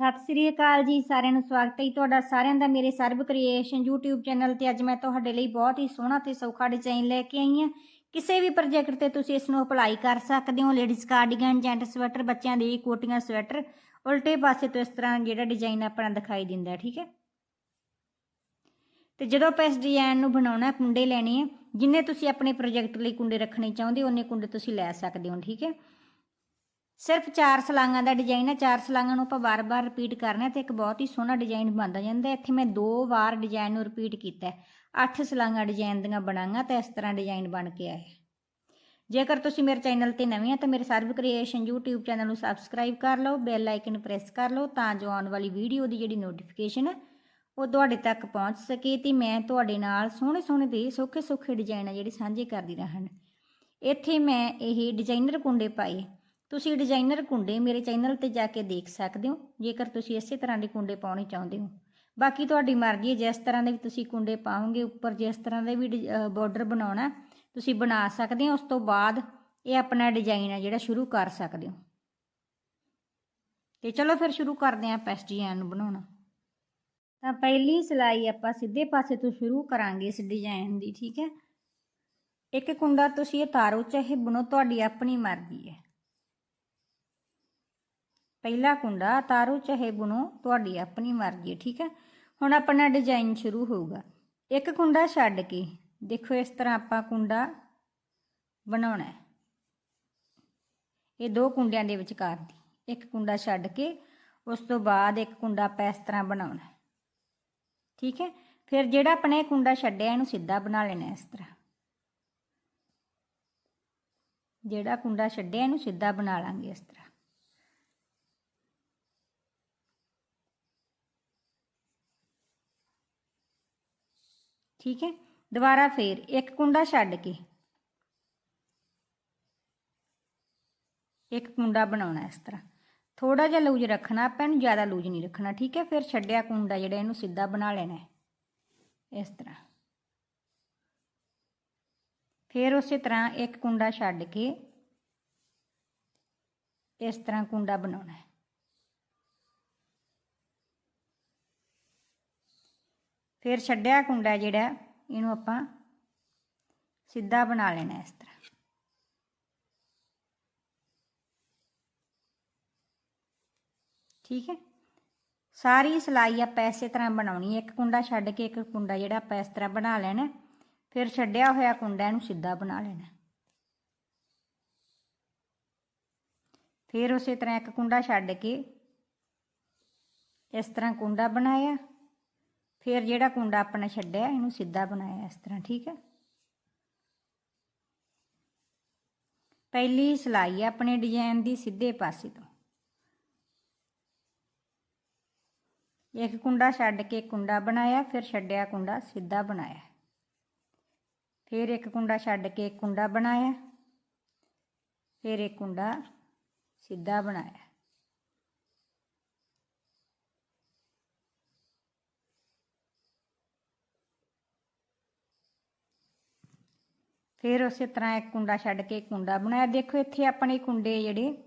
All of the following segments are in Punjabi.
ਸਤਿ ਸ੍ਰੀ ਅਕਾਲ ਜੀ, ਸਾਰਿਆਂ ਨੂੰ ਸਵਾਗਤ ਹੈ ਤੁਹਾਡਾ ਸਾਰਿਆਂ ਦਾ ਮੇਰੇ ਸਰਬ ਕ੍ਰੀਏਸ਼ਨ YouTube ਚੈਨਲ ਤੇ ਅੱਜ ਮੈਂ ਤੁਹਾਡੇ ਲਈ ਬਹੁਤ ਹੀ ਸੋਹਣਾ ਤੇ ਸੌਖਾ ਡਿਜ਼ਾਈਨ ਲੈ ਕੇ ਆਈ ਹਾਂ। ਕਿਸੇ ਵੀ ਪ੍ਰੋਜੈਕਟ ਤੇ ਤੁਸੀਂ ਇਸ ਨੂੰ ਅਪਲਾਈ ਕਰ ਸਕਦੇ ਹੋ ਲੇਡੀਜ਼ ਕਾਰਡੀਗਨ ਜੈਂਟ ਸਵੈਟਰ ਬੱਚਿਆਂ ਦੀ ਕੋਟੀਆਂ ਸਵੈਟਰ ਉਲਟੇ ਪਾਸੇ ਤੋਂ ਇਸ ਤਰ੍ਹਾਂ ਜਿਹੜਾ ਡਿਜ਼ਾਈਨ ਆਪਣਾ ਦਿਖਾਈ ਦਿੰਦਾ ਠੀਕ ਹੈ। ਤੇ ਜਦੋਂ ਆਪਾਂ ਇਸ ਡਿਜ਼ਾਈਨ ਨੂੰ ਬਣਾਉਣਾ ਕੁੰਡੇ ਲੈਣੇ ਆ ਜਿੰਨੇ ਤੁਸੀਂ ਆਪਣੇ ਪ੍ਰੋਜੈਕਟ ਲਈ ਕੁੰਡੇ ਰੱਖਣੇ ਚਾਹੁੰਦੇ ਹੋ, ਉਹਨੇ ਕੁੰਡੇ ਤੁਸੀਂ ਲੈ ਸਕਦੇ ਹੋ, ਠੀਕ ਹੈ। ਸਿਰਫ ਚਾਰ ਸਲਾਂਗਾਂ ਦਾ ਡਿਜ਼ਾਈਨ ਹੈ ਚਾਰ ਸਲਾਂਗਾਂ ਨੂੰ ਆਪਾਂ ਵਾਰ-ਵਾਰ ਰਿਪੀਟ ਕਰਨਾ ਤੇ ਇੱਕ ਬਹੁਤ ਹੀ ਸੋਹਣਾ ਡਿਜ਼ਾਈਨ ਬਣਦਾ ਜਾਂਦਾ ਇੱਥੇ ਮੈਂ ਦੋ ਵਾਰ ਡਿਜ਼ਾਈਨ ਨੂੰ ਰਿਪੀਟ ਕੀਤਾ ਹੈ। ਅੱਠ ਸਲਾਂਗਾਂ ਡਿਜ਼ਾਈਨ ਦੀਆਂ ਬਣਾਂਗਾ ਤਾਂ ਇਸ ਤਰ੍ਹਾਂ ਡਿਜ਼ਾਈਨ ਬਣ ਕੇ ਆਇਆ ਜੇਕਰ ਤੁਸੀਂ ਮੇਰੇ ਚੈਨਲ ਤੇ ਨਵੇਂ ਆ ਤਾਂ ਮੇਰੇ ਸਰਵ ਕ੍ਰੀਏਸ਼ਨ YouTube ਚੈਨਲ ਨੂੰ ਸਬਸਕ੍ਰਾਈਬ ਕਰ ਲਓ ਬੈਲ ਆਈਕਨ ਪ੍ਰੈਸ ਕਰ ਲਓ ਤਾਂ ਜੋ ਆਉਣ ਵਾਲੀ ਵੀਡੀਓ ਦੀ ਜਿਹੜੀ ਨੋਟੀਫਿਕੇਸ਼ਨ ਹੈ ਉਹ ਤੁਹਾਡੇ ਤੱਕ ਪਹੁੰਚ ਸਕੇ ਤੇ ਮੈਂ ਤੁਹਾਡੇ ਨਾਲ ਸੋਹਣੇ ਸੋਹਣੇ ਤੇ ਸੌਖੇ ਸੌਖੇ ਡਿਜ਼ਾਈਨ ਆ ਜਿਹੜੇ ਸਾਂਝੇ ਕਰਦੀ ਰਹਿਣ। ਇੱਥੇ ਮੈਂ ਇਹ ਡਿਜ਼ਾਈਨਰ ਕੁੰਡੇ ਪਾਏ ਤੁਸੀਂ ਡਿਜ਼ਾਈਨਰ ਕੁੰਡੇ ਮੇਰੇ ਚੈਨਲ ਤੇ ਜਾ ਕੇ ਦੇਖ ਸਕਦੇ ਹੋ, ਜੇਕਰ ਤੁਸੀਂ ਇਸੇ ਤਰ੍ਹਾਂ ਦੇ ਕੁੰਡੇ ਪਾਉਣੇ ਚਾਹੁੰਦੇ ਹੋ। ਬਾਕੀ ਤੁਹਾਡੀ ਮਰਜ਼ੀ ਹੈ, ਜਿਸ ਤਰ੍ਹਾਂ ਦੇ ਵੀ ਤੁਸੀਂ ਕੁੰਡੇ ਪਾਓਗੇ, ਉੱਪਰ ਜਿਸ ਤਰ੍ਹਾਂ ਦੇ ਵੀ ਬਾਰਡਰ ਬਣਾਉਣਾ, ਤੁਸੀਂ ਬਣਾ ਸਕਦੇ ਹੋ, ਉਸ ਤੋਂ ਬਾਅਦ ਇਹ ਆਪਣਾ ਡਿਜ਼ਾਈਨ ਹੈ ਜਿਹੜਾ ਸ਼ੁਰੂ ਕਰ ਸਕਦੇ ਹੋ। ਤੇ ਚਲੋ ਫਿਰ ਸ਼ੁਰੂ ਕਰਦੇ ਹਾਂ ਪੈਸ ਡਿਜ਼ਾਈਨ ਨੂੰ ਬਣਾਉਣਾ। ਤਾਂ ਪਹਿਲੀ ਸਿਲਾਈ ਆਪਾਂ ਸਿੱਧੇ ਪਾਸੇ ਤੋਂ ਸ਼ੁਰੂ ਕਰਾਂਗੇ ਇਸ ਡਿਜ਼ਾਈਨ ਦੀ, ਠੀਕ ਹੈ? ਇੱਕ ਕੁੰਡਾ ਤੁਸੀਂ ਇਹ ਤਾਰੋ ਚਾਹੇ ਬਣੋ, ਤੁਹਾਡੀ ਆਪਣੀ ਮਰਜ਼ੀ ਹੈ। ਪਹਿਲਾ ਕੁੰਡਾ, ਤਾਰੋ ਚਾਹੇ ਬੁਣੋ, ਤੁਹਾਡੀ ਆਪਣੀ ਮਰਜ਼ੀ ਠੀਕ ਹੈ? ਹੁਣ ਆਪਣਾ ਡਿਜ਼ਾਈਨ ਸ਼ੁਰੂ ਹੋਊਗਾ। ਇੱਕ ਕੁੰਡਾ ਛੱਡ ਕੇ, ਦੇਖੋ ਇਸ ਤਰ੍ਹਾਂ ਆਪਾਂ ਕੁੰਡਾ ਬਣਾਉਣਾ ਹੈ। ਇਹ ਦੋ ਕੁੰਡਿਆਂ ਦੇ ਵਿਚਕਾਰ ਦੀ। ਇੱਕ ਕੁੰਡਾ ਛੱਡ ਕੇ, ਉਸ ਤੋਂ ਬਾਅਦ ਇੱਕ ਕੁੰਡਾ ਆਪਾਂ ਇਸ ਤਰ੍ਹਾਂ ਬਣਾਉਣਾ ਠੀਕ ਹੈ? ਫਿਰ ਜਿਹੜਾ ਆਪਣੇ ਕੁੰਡਾ ਛੱਡਿਆ, ਇਹਨੂੰ ਸਿੱਧਾ ਬਣਾ ਲੈਣਾ ਇਸ ਤਰ੍ਹਾਂ। ਜਿਹੜਾ ਕੁੰਡਾ ਛੱਡਿਆ, ਇਹਨੂੰ ਸਿੱਧਾ ਬਣਾ ਲਾਂਗੇ ਇਸ ਤਰ੍ਹਾਂ। ਠੀਕ ਹੈ? ਦੁਬਾਰਾ ਫੇਰ ਇੱਕ ਕੁੰਡਾ ਛੱਡ ਕੇ। ਇੱਕ ਕੁੰਡਾ ਬਣਾਉਣਾ ਇਸ ਤਰ੍ਹਾਂ। ਥੋੜਾ ਜਿਹਾ ਲੂਜ ਰੱਖਣਾ, ਆਪਾਂ ਇਹਨੂੰ ਜ਼ਿਆਦਾ ਲੂਜ ਨਹੀਂ ਰੱਖਣਾ, ਠੀਕ ਹੈ? ਫਿਰ ਛੱਡਿਆ ਕੁੰਡਾ ਜਿਹੜਾ ਇਹਨੂੰ ਸਿੱਧਾ ਬਣਾ ਲੈਣਾ ਹੈ। ਇਸ ਤਰ੍ਹਾਂ। ਫਿਰ ਉਸੇ ਤਰ੍ਹਾਂ ਇੱਕ ਕੁੰਡਾ ਛੱਡ ਕੇ ਇਸ ਤਰ੍ਹਾਂ ਕੁੰਡਾ ਬਣਾਉਣਾ ਹੈ। ਫਿਰ ਛੱਡਿਆ ਕੁੰਡਾ ਜਿਹੜਾ ਇਹਨੂੰ ਆਪਾਂ ਸਿੱਧਾ ਬਣਾ ਲੈਣਾ ਇਸ ਤਰ੍ਹਾਂ। ਠੀਕ ਹੈ? ਸਾਰੀ ਸਲਾਈ ਆਪਾਂ ਇਸੇ ਤਰ੍ਹਾਂ ਬਣਾਉਣੀ ਹੈ। ਇੱਕ ਕੁੰਡਾ ਛੱਡ ਕੇ ਇੱਕ ਕੁੰਡਾ ਜਿਹੜਾ ਆਪਾਂ ਇਸ ਤਰ੍ਹਾਂ ਬਣਾ ਲੈਣਾ ਫਿਰ ਛੱਡਿਆ ਹੋਇਆ ਕੁੰਡਾ ਇਹਨੂੰ ਸਿੱਧਾ ਬਣਾ ਲੈਣਾ ਫਿਰ ਉਸੇ ਤਰ੍ਹਾਂ ਇੱਕ ਕੁੰਡਾ ਛੱਡ ਕੇ ਇਸ ਤਰ੍ਹਾਂ ਕੁੰਡਾ ਬਣਾਇਆ। ਫਿਰ ਜਿਹੜਾ ਕੁੰਡਾ ਆਪਣਾ ਛੱਡਿਆ, ਇਹਨੂੰ ਸਿੱਧਾ ਬਣਾਇਆ ਇਸ ਤਰ੍ਹਾਂ, ਠੀਕ ਹੈ? ਪਹਿਲੀ ਸਲਾਈ ਆਪਣੇ ਡਿਜ਼ਾਈਨ ਦੀ ਸਿੱਧੇ ਪਾਸੇ ਤੋਂ। ਇੱਕ ਕੁੰਡਾ ਛੱਡ ਕੇ ਕੁੰਡਾ ਬਣਾਇਆ, ਫਿਰ ਛੱਡਿਆ ਕੁੰਡਾ ਸਿੱਧਾ ਬਣਾਇਆ। ਫਿਰ ਇੱਕ ਕੁੰਡਾ ਛੱਡ ਕੇ ਕੁੰਡਾ ਬਣਾਇਆ, ਫਿਰ ਇੱਕ ਕੁੰਡਾ ਸਿੱਧਾ ਬਣਾਇਆ। ਫਿਰ ਉਸੇ ਤਰ੍ਹਾਂ ਇੱਕ ਕੁੰਡਾ ਛੱਡ ਕੇ ਕੁੰਡਾ ਬਣਾਇਆ। ਦੇਖੋ ਇੱਥੇ ਆਪਣੇ ਕੁੰਡੇ ਜਿਹੜੇ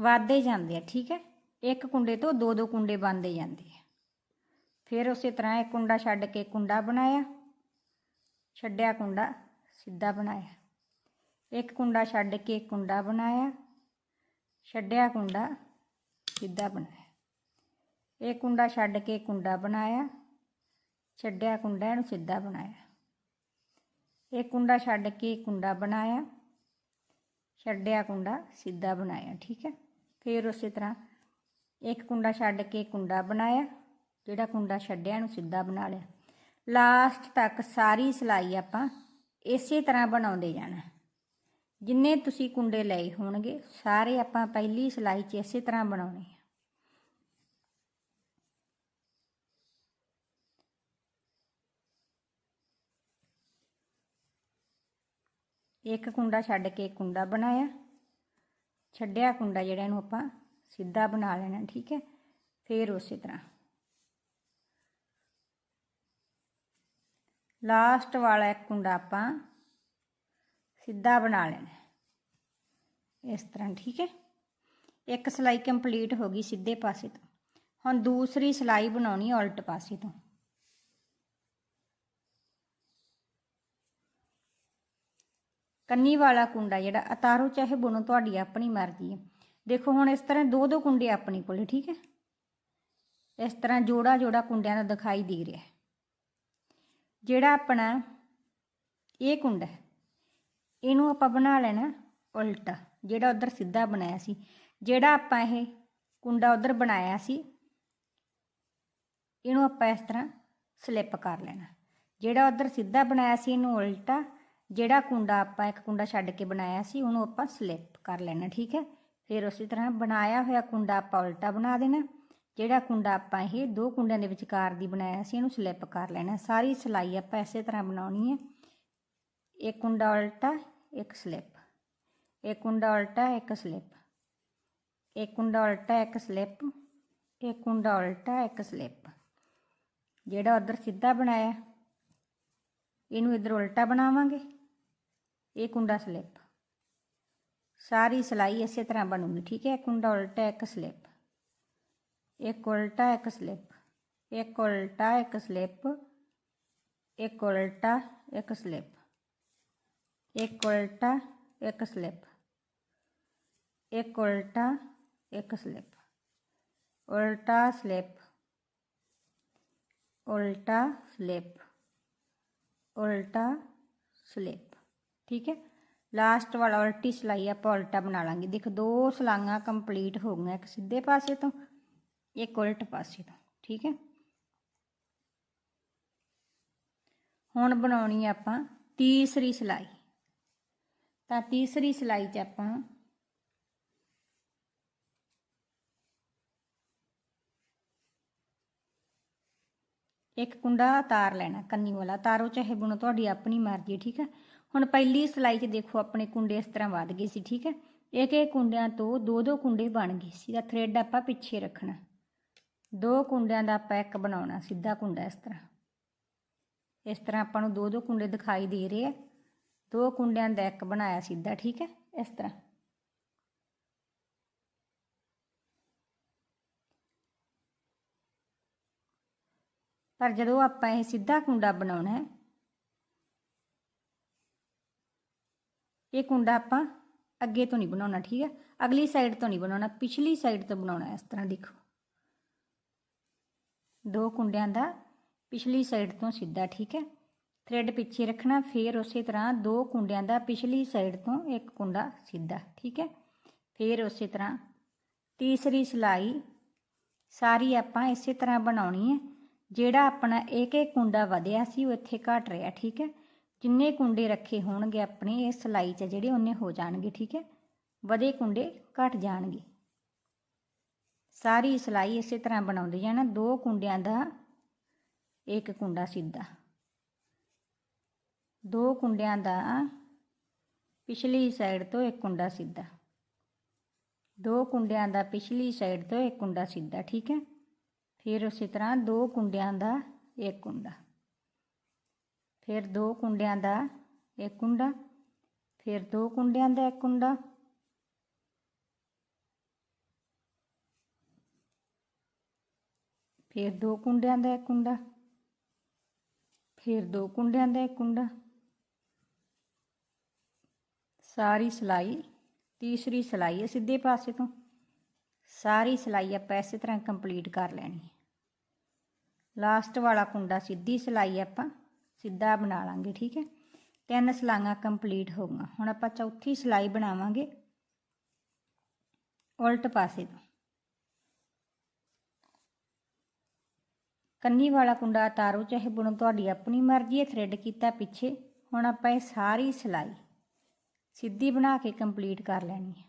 ਵੱਧਦੇ ਜਾਂਦੇ ਆ, ਠੀਕ ਹੈ? ਇੱਕ ਕੁੰਡੇ ਤੋਂ ਦੋ ਦੋ ਕੁੰਡੇ ਬਣਦੇ ਜਾਂਦੇ ਆ। ਫਿਰ ਉਸੇ ਤਰ੍ਹਾਂ ਇੱਕ ਕੁੰਡਾ ਛੱਡ ਕੇ ਕੁੰਡਾ ਬਣਾਇਆ। ਛੱਡਿਆ ਕੁੰਡਾ, ਸਿੱਧਾ ਬਣਾਇਆ। ਇੱਕ ਕੁੰਡਾ ਛੱਡ ਕੇ ਕੁੰਡਾ ਬਣਾਇਆ। ਛੱਡਿਆ ਕੁੰਡਾ, ਸਿੱਧਾ ਬਣਾਇਆ। ਇੱਕ ਕੁੰਡਾ ਛੱਡ ਕੇ ਕੁੰਡਾ ਬਣਾਇਆ। ਛੱਡਿਆ ਕੁੰਡਾ ਇਹਨੂੰ ਸਿੱਧਾ ਬਣਾਇਆ। ਇਹ ਕੁੰਡਾ ਛੱਡ ਕੇ ਕੁੰਡਾ ਬਣਾਇਆ। ਛੱਡਿਆ ਕੁੰਡਾ, ਸਿੱਧਾ ਬਣਾਇਆ, ਠੀਕ ਹੈ? ਫਿਰ ਉਸੇ ਤਰ੍ਹਾਂ ਇੱਕ ਕੁੰਡਾ ਛੱਡ ਕੇ ਕੁੰਡਾ ਬਣਾਇਆ, ਜਿਹੜਾ ਕੁੰਡਾ ਛੱਡਿਆ ਨੂੰ ਸਿੱਧਾ ਬਣਾ ਲਿਆ। ਲਾਸਟ ਤੱਕ ਸਾਰੀ ਸਿਲਾਈ ਆਪਾਂ ਇਸੇ ਤਰ੍ਹਾਂ ਬਣਾਉਂਦੇ ਜਾਣਾ। ਜਿੰਨੇ ਤੁਸੀਂ ਕੁੰਡੇ ਲਏ ਹੋਣਗੇ, ਸਾਰੇ ਆਪਾਂ ਪਹਿਲੀ ਸਿਲਾਈ 'ਚ ਇਸੇ ਤਰ੍ਹਾਂ ਬਣਾਉਣੇ ਆ ਇੱਕ ਕੁੰਡਾ ਛੱਡ ਕੇ ਕੁੰਡਾ ਬਣਾਇਆ। ਛੱਡਿਆ ਕੁੰਡਾ ਜਿਹੜਾ ਇਹਨੂੰ ਆਪਾਂ ਸਿੱਧਾ ਬਣਾ ਲੈਣਾ, ਠੀਕ ਹੈ? ਫਿਰ ਉਸੇ ਤਰ੍ਹਾਂ। ਲਾਸਟ ਵਾਲਾ ਇੱਕ ਕੁੰਡਾ ਆਪਾਂ ਸਿੱਧਾ ਬਣਾ ਲੈਣਾ ਇਸ ਤਰ੍ਹਾਂ, ਠੀਕ ਹੈ? ਇੱਕ ਸਲਾਈ ਕੰਪਲੀਟ ਹੋ ਗਈ ਸਿੱਧੇ ਪਾਸੇ ਤੋਂ। ਹੁਣ ਦੂਸਰੀ ਸਲਾਈ ਬਣਾਉਣੀ ਉਲਟ ਪਾਸੇ ਤੋਂ। ਕੰਨੀ ਵਾਲਾ ਕੁੰਡਾ ਜਿਹੜਾ ਉਤਾਰੋ ਚਾਹੇ ਬੁਣੋ ਤੁਹਾਡੀ ਆਪਣੀ ਮਰਜ਼ੀ ਹੈ। ਦੇਖੋ ਹੁਣ ਇਸ ਤਰ੍ਹਾਂ ਦੋ ਦੋ ਕੁੰਡੇ ਆਪਣੇ ਕੋਲ ਠੀਕ ਹੈ? ਇਸ ਤਰ੍ਹਾਂ ਜੋੜਾ ਜੋੜਾ ਕੁੰਡਿਆਂ ਦਾ ਦਿਖਾਈ ਦੇ ਰਿਹਾ ਹੈ। ਜਿਹੜਾ ਆਪਣਾ ਇਹ ਕੁੰਡਾ ਹੈ, ਇਹਨੂੰ ਆਪਾਂ ਬਣਾ ਲੈਣਾ ਉਲਟਾ ਜਿਹੜਾ ਉਧਰ ਸਿੱਧਾ ਬਣਾਇਆ ਸੀ। ਜਿਹੜਾ ਆਪਾਂ ਇਹ ਕੁੰਡਾ ਉਧਰ ਬਣਾਇਆ ਸੀ ਇਹਨੂੰ ਆਪਾਂ ਇਸ ਤਰ੍ਹਾਂ ਸਲਿੱਪ ਕਰ ਲੈਣਾ। ਜਿਹੜਾ ਉਧਰ ਸਿੱਧਾ ਬਣਾਇਆ ਸੀ ਇਹਨੂੰ ਉਲਟਾ ਜਿਹੜਾ ਕੁੰਡਾ ਆਪਾਂ ਇੱਕ ਕੁੰਡਾ ਛੱਡ ਕੇ ਬਣਾਇਆ ਸੀ, ਉਹਨੂੰ ਆਪਾਂ ਸਲਿੱਪ ਕਰ ਲੈਣਾ, ਠੀਕ ਹੈ? ਫਿਰ ਉਸੇ ਤਰ੍ਹਾਂ ਬਣਾਇਆ ਹੋਇਆ ਕੁੰਡਾ ਆਪਾਂ ਉਲਟਾ ਬਣਾ ਦੇਣਾ। ਜਿਹੜਾ ਕੁੰਡਾ ਆਪਾਂ ਇਹ ਦੋ ਕੁੰਡਿਆਂ ਦੇ ਵਿਚਕਾਰ ਦੀ ਬਣਾਇਆ ਸੀ, ਇਹਨੂੰ ਸਲਿੱਪ ਕਰ ਲੈਣਾ। ਸਾਰੀ ਸਲਾਈ ਆਪਾਂ ਇਸੇ ਤਰ੍ਹਾਂ ਬਣਾਉਣੀ ਹੈ। ਇੱਕ ਕੁੰਡਾ ਉਲਟਾ, ਇੱਕ ਸਲਿੱਪ ਇੱਕ ਕੁੰਡਾ ਉਲਟਾ, ਇੱਕ ਸਲਿੱਪ ਇੱਕ ਕੁੰਡਾ ਉਲਟਾ, ਇੱਕ ਸਲਿੱਪ ਇੱਕ ਕੁੰਡਾ ਉਲਟਾ, ਇੱਕ ਸਲਿੱਪ ਜਿਹੜਾ ਉਧਰ ਸਿੱਧਾ ਬਣਾਇਆ, ਇਹਨੂੰ ਇਧਰ ਉਲਟਾ ਬਣਾਵਾਂਗੇ। ਇਹ ਕੁੰਡਾ ਸਲਿੱਪ ਸਾਰੀ ਸਲਾਈ ਇਸੇ ਤਰ੍ਹਾਂ ਬਣੂਗੀ ਠੀਕ ਹੈ ਕੁੰਡਾ ਉਲਟਾ ਇੱਕ ਸਲਿੱਪ ਇੱਕ ਉਲਟਾ ਇੱਕ ਸਲਿੱਪ ਇੱਕ ਉਲਟਾ ਇੱਕ ਸਲਿੱਪ ਇੱਕ ਉਲਟਾ ਇੱਕ ਸਲਿੱਪ ਇੱਕ ਉਲਟਾ ਇੱਕ ਸਲਿੱਪ ਇੱਕ ਉਲਟਾ ਇੱਕ ਸਲਿੱਪ ਉਲਟਾ ਸਲਿੱਪ ਉਲਟਾ ਸਲਿੱਪ ਉਲਟਾ ਸਲਿੱਪ ਠੀਕ ਹੈ ਲਾਸਟ ਵਾਲਾ ਉਲਟੀ ਸਲਾਈ ਆਪਾਂ ਉਲਟਾ ਬਣਾ ਲਾਂਗੇ ਦੇਖ ਦੋ ਸਲਾਈਆਂ ਕੰਪਲੀਟ ਹੋ ਗਈਆਂ ਇੱਕ ਸਿੱਧੇ ਪਾਸੇ ਤੋਂ ਇੱਕ ਉਲਟ ਪਾਸੇ ਤੋਂ ਠੀਕ ਹੈ ਹੁਣ ਬਣਾਉਣੀ ਹੈ ਆਪਾਂ ਤੀਸਰੀ ਸਲਾਈ ਤਾਂ ਤੀਸਰੀ ਸਲਾਈ 'ਚ ਆਪਾਂ ਇੱਕ ਕੁੰਡਾ ਤਾਰ ਲੈਣਾ ਕੰਨੀ ਵਾਲਾ ਤਾਰੋ ਚਾਹੇ ਬੁਣੋ ਤੁਹਾਡੀ ਆਪਣੀ ਮਰਜ਼ੀ ਹੈ, ਠੀਕ ਹੈ ਹੁਣ ਪਹਿਲੀ ਸਲਾਈ 'ਚ ਦੇਖੋ ਆਪਣੇ ਕੁੰਡੇ ਇਸ ਤਰ੍ਹਾਂ ਵੱਧ ਗਏ ਸੀ, ਠੀਕ ਹੈ? ਇੱਕ ਇੱਕ ਕੁੰਡਿਆਂ ਤੋਂ ਦੋ ਦੋ ਕੁੰਡੇ ਬਣ ਗਏ ਸੀ ਦਾ ਥ੍ਰੈਡ ਆਪਾਂ ਪਿੱਛੇ ਰੱਖਣਾ। ਦੋ ਕੁੰਡਿਆਂ ਦਾ ਆਪਾਂ ਇੱਕ ਬਣਾਉਣਾ, ਸਿੱਧਾ ਕੁੰਡਾ ਇਸ ਤਰ੍ਹਾਂ। ਇਸ ਤਰ੍ਹਾਂ ਆਪਾਂ ਨੂੰ ਦੋ ਦੋ ਕੁੰਡੇ ਦਿਖਾਈ ਦੇ ਰਹੇ ਆ। ਦੋ ਕੁੰਡਿਆਂ ਦਾ ਇੱਕ ਬਣਾਇਆ ਸਿੱਧਾ, ਠੀਕ ਹੈ? ਇਸ ਤਰ੍ਹਾਂ। ਪਰ ਜਦੋਂ ਆਪਾਂ ਇਹ ਸਿੱਧਾ ਕੁੰਡਾ ਬਣਾਉਣਾ ਹੈ ਇਹ ਕੁੰਡਾ ਆਪਾਂ ਅੱਗੇ ਤੋਂ ਨਹੀਂ ਬਣਾਉਣਾ, ਠੀਕ ਹੈ? ਅਗਲੀ ਸਾਈਡ ਤੋਂ ਨਹੀਂ ਬਣਾਉਣਾ, ਪਿਛਲੀ ਸਾਈਡ ਤੋਂ ਬਣਾਉਣਾ ਇਸ ਤਰ੍ਹਾਂ ਦੇਖੋ। ਦੋ ਕੁੰਡਿਆਂ ਦਾ ਪਿਛਲੀ ਸਾਈਡ ਤੋਂ ਸਿੱਧਾ, ਠੀਕ ਹੈ? ਥ੍ਰੈਡ ਪਿੱਛੇ ਰੱਖਣਾ, ਫਿਰ ਉਸੇ ਤਰ੍ਹਾਂ ਦੋ ਕੁੰਡਿਆਂ ਦਾ ਪਿਛਲੀ ਸਾਈਡ ਤੋਂ ਇੱਕ ਕੁੰਡਾ ਸਿੱਧਾ, ਠੀਕ ਹੈ? ਫਿਰ ਉਸੇ ਤਰ੍ਹਾਂ ਤੀਸਰੀ ਸਿਲਾਈ ਸਾਰੀ ਆਪਾਂ ਇਸੇ ਤਰ੍ਹਾਂ ਬਣਾਉਣੀ ਹੈ, ਜਿਹੜਾ ਆਪਣਾ ਇੱਕ ਇੱਕ ਕੁੰਡਾ ਵਧਿਆ ਸੀ, ਉਹ ਇੱਥੇ ਘਟ ਰਿਹਾ, ਠੀਕ ਹੈ? ਜਿੰਨੇ ਕੁੰਡੇ ਰੱਖੇ ਹੋਣਗੇ ਆਪਣੇ, ਇਹ ਸਲਾਈ 'ਚ ਜਿਹੜੇ ਉਹਨੇ ਹੋ ਜਾਣਗੇ, ਠੀਕ ਹੈ? ਵਧੇ ਕੁੰਡੇ ਘਟ ਜਾਣਗੇ। ਸਾਰੀ ਸਲਾਈ ਇਸੇ ਤਰ੍ਹਾਂ ਬਣਾਉਂਦੇ ਜਾਣਾ, ਦੋ ਕੁੰਡਿਆਂ ਦਾ, ਇੱਕ ਕੁੰਡਾ ਸਿੱਧਾ। ਦੋ ਕੁੰਡਿਆਂ ਦਾ, ਪਿਛਲੀ ਸਾਈਡ ਤੋਂ ਇੱਕ ਕੁੰਡਾ ਸਿੱਧਾ। ਦੋ ਕੁੰਡਿਆਂ ਦਾ ਪਿਛਲੀ ਸਾਈਡ ਤੋਂ ਇੱਕ ਕੁੰਡਾ ਸਿੱਧਾ, ਠੀਕ ਹੈ? ਫਿਰ ਉਸੇ ਤਰ੍ਹਾਂ ਦੋ ਕੁੰਡਿਆਂ ਦਾ ਇੱਕ ਕੁੰਡਾ। ਫਿਰ ਦੋ ਕੁੰਡਿਆਂ ਦਾ ਇੱਕ ਕੁੰਡਾ, ਫਿਰ ਦੋ ਕੁੰਡਿਆਂ ਦਾ ਇੱਕ ਕੁੰਡਾ। ਫਿਰ ਦੋ ਕੁੰਡਿਆਂ ਦਾ ਇੱਕ ਕੁੰਡਾ, ਫਿਰ ਦੋ ਕੁੰਡਿਆਂ ਦਾ ਇੱਕ ਕੁੰਡਾ। ਸਾਰੀ ਸਲਾਈ, ਤੀਸਰੀ ਸਲਾਈ ਹੈ ਸਿੱਧੇ ਪਾਸੇ ਤੋਂ। ਸਾਰੀ ਸਲਾਈ ਆਪਾਂ ਇਸੇ ਤਰ੍ਹਾਂ ਕੰਪਲੀਟ ਕਰ ਲੈਣੀ ਹੈ। ਲਾਸਟ ਵਾਲਾ ਕੁੰਡਾ ਸਿੱਧੀ ਸਲਾਈ ਆਪਾਂ। ਸਿੱਧਾ ਬਣਾ ਲਾਂਗੇ, ਠੀਕ ਹੈ? ਤਿੰਨ ਸਲਾਈਆਂ ਕੰਪਲੀਟ ਹੋ ਗਈਆਂ। ਹੁਣ ਆਪਾਂ ਚੌਥੀ ਸਲਾਈ ਬਣਾਵਾਂਗੇ ਉਲਟ ਪਾਸੇ ਤੋਂ। ਕੰਨੀ ਵਾਲਾ ਕੁੰਡਾ ਤਾਰੋ, ਚਾਹੇ ਬੁਣੋ ਤੁਹਾਡੀ ਆਪਣੀ ਮਰਜ਼ੀ ਹੈ ਥ੍ਰੈਡ ਕੀਤਾ ਪਿੱਛੇ। ਹੁਣ ਆਪਾਂ ਇਹ ਸਾਰੀ ਸਲਾਈ ਸਿੱਧੀ ਬਣਾ ਕੇ ਕੰਪਲੀਟ ਕਰ ਲੈਣੀ ਹੈ।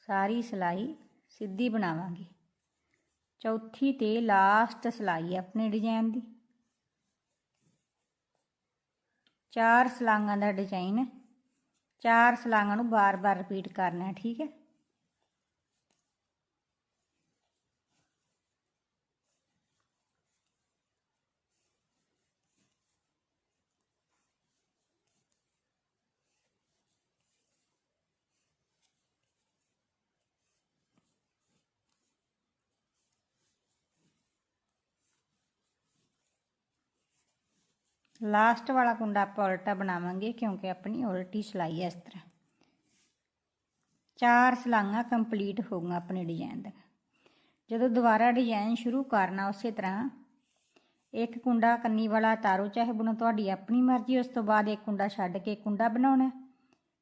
ਸਾਰੀ ਸਲਾਈ ਸਿੱਧੀ ਬਣਾਵਾਂਗੇ। ਚੌਥੀ ਤੇ ਲਾਸਟ ਸਲਾਈ ਆਪਣੇ ਡਿਜ਼ਾਈਨ ਦੀ। ਚਾਰ ਸਲਾਂਗਾਂ ਦਾ ਡਿਜ਼ਾਈਨ ਚਾਰ ਸਲਾਂਗਾਂ ਨੂੰ ਬਾਰ-ਬਾਰ ਰਿਪੀਟ ਕਰਨਾ ਠੀਕ ਹੈ? ਲਾਸਟ ਵਾਲਾ ਕੁੰਡਾ ਆਪਾਂ ਉਲਟਾ ਬਣਾਵਾਂਗੇ ਕਿਉਂਕਿ ਆਪਣੀ ਉਲਟੀ ਸਿਲਾਈ ਹੈ ਇਸ ਤਰ੍ਹਾਂ। ਚਾਰ ਸਲਾਈਆਂ ਕੰਪਲੀਟ ਹੋ ਗਈਆਂ ਆਪਣੇ ਡਿਜ਼ਾਈਨ ਦਾ। ਜਦੋਂ ਦੁਬਾਰਾ ਡਿਜ਼ਾਈਨ ਸ਼ੁਰੂ ਕਰਨਾ ਉਸੇ ਤਰ੍ਹਾਂ, ਇੱਕ ਕੁੰਡਾ ਕੰਨੀ ਵਾਲਾ ਤਾਰੋ, ਚਾਹੇ ਬਣੋ ਤੁਹਾਡੀ ਆਪਣੀ ਮਰਜ਼ੀ, ਉਸ ਤੋਂ ਬਾਅਦ ਇੱਕ ਕੁੰਡਾ ਛੱਡ ਕੇ ਕੁੰਡਾ ਬਣਾਉਣਾ,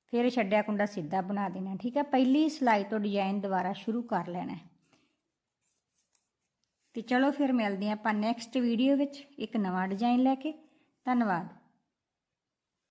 ਫਿਰ ਛੱਡਿਆ ਕੁੰਡਾ ਸਿੱਧਾ ਬਣਾ ਦੇਣਾ, ਠੀਕ ਹੈ ਪਹਿਲੀ ਸਿਲਾਈ ਤੋਂ ਡਿਜ਼ਾਈਨ ਦੁਬਾਰਾ ਸ਼ੁਰੂ ਕਰ ਲੈਣਾ। ਤੇ ਚਲੋ ਫਿਰ ਮਿਲਦੇ ਹਾਂ ਆਪਾਂ ਨੈਕਸਟ ਵੀਡੀਓ ਵਿੱਚ, ਇੱਕ ਨਵਾਂ ਡਿਜ਼ਾਈਨ ਲੈ ਕੇ। ਧੰਨਵਾਦ।